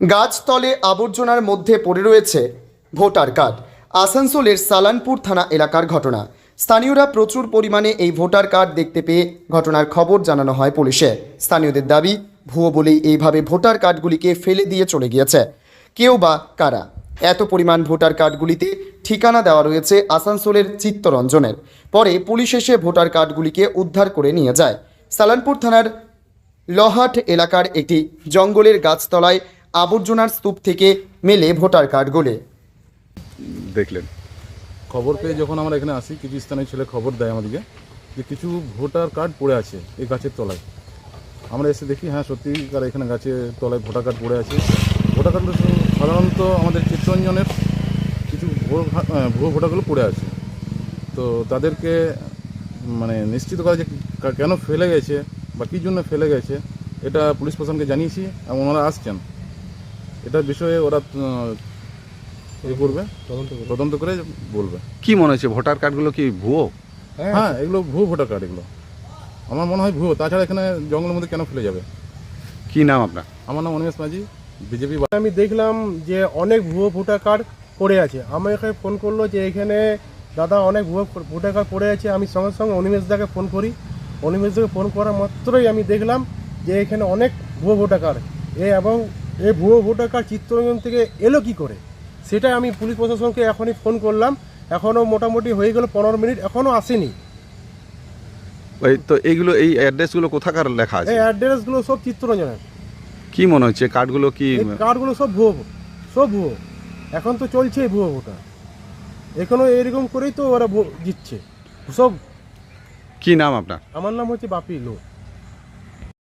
গাছতলে আবর্জনার মধ্যে পড়ে রয়েছে ভোটার কার্ড। আসানসোলের সালানপুর থানা এলাকার ঘটনা। স্থানীয়রা প্রচুর পরিমাণে এই ভোটার কার্ড দেখতে পেয়ে ঘটনার খবর জানানো হয় পুলিশে। স্থানীয়দের দাবি, ভুয়ো বলেই এইভাবে ভোটার কার্ডগুলিকে ফেলে দিয়ে চলে গিয়েছে। কেউ বা কারা? এত পরিমাণ ভোটার কার্ডগুলিতে ঠিকানা দেওয়া রয়েছে আসানসোলের চিত্তরঞ্জনের। পরে পুলিশ এসে ভোটার কার্ডগুলিকে উদ্ধার করে নিয়ে যায়। সালানপুর থানার লহাট এলাকার একটি জঙ্গলের গাছতলায় আবর্জনার স্তূপ থেকে মেলে ভোটার কার্ড কার্ডগুলি দেখলেন। খবর পেয়ে যখন আমরা এখানে আসি কিছু স্থানীয় ছেলে খবর দেয় আমাদেরকে যে কিছু ভোটার কার্ড পড়ে আছে এই গাছের তলায়। আমরা এসে দেখি হ্যাঁ সত্যি সত্যিকার এখানে গাছের তলায় ভোটার কার্ড পড়ে আছে। ভোটার কার্ডগুলো সাধারণত আমাদের চিত্তরঞ্জনের কিছু ভুয়ো ভোটারগুলো পড়ে আছে। তো তাদেরকে মানে নিশ্চিত করা যে কেন ফেলে গেছে বা কী জন্য ফেলে গেছে এটা পুলিশ প্রশাসনকে জানিয়েছি এবং ওনারা আসছেন। এটার বিষয়ে ওরা এ করবে তদন্ত করে বলবে। কি মনে হচ্ছে ভোটার কার্ডগুলো কি ভুয়ো? হ্যাঁ। এগুলো ভুয়ো ভোটার কার্ড এগুলো। আমার মনে হয় ভুয়ো তাছাড়া এখানে জঙ্গলের মধ্যে কেন ফেলে যাবে? কি নাম আপনার? আমার নাম অনিমেষ মাঝি বিজেপি আমি দেখলাম যে অনেক ভুয়ো ভোটার কার্ড পড়ে আছে। আমার এখানে ফোন করল যে এখানে দাদা অনেক ভুয়ো ভোটার কার্ড পড়ে আছে। আমি সঙ্গে সঙ্গে অনিমেষ দাকে ফোন করি। অনিমেষ দাকে ফোন করা মাত্রই আমি দেখলাম যে এখানে অনেক ভুয়ো ভোটার কার্ড। এ এবং এই ভুয়ো ভোটার কার্ড চিত্তরঞ্জন থেকে এলো কি করে? সেটা আমি পুলিশ প্রশাসনকে এখনই ফোন করলাম। এখনও মোটামুটি হয়ে গেল পনেরো মিনিট এখনও আসেনি। ওই তো এইগুলো এই অ্যাড্রেসগুলো কোথাকার লেখা আছে? এই অ্যাড্রেসগুলো সব চিত্তরঞ্জনের। কি মনে হচ্ছে কার্ডগুলো কি কার্ডগুলো সব ভুয়ো সব ভুয়ো। এখন তো চলছে ভুয়ো ভোটার। এখনও এরকম করেই তো ওরা জিতছে সব কি নাম আপনার? আমার নাম হচ্ছে বাপি লো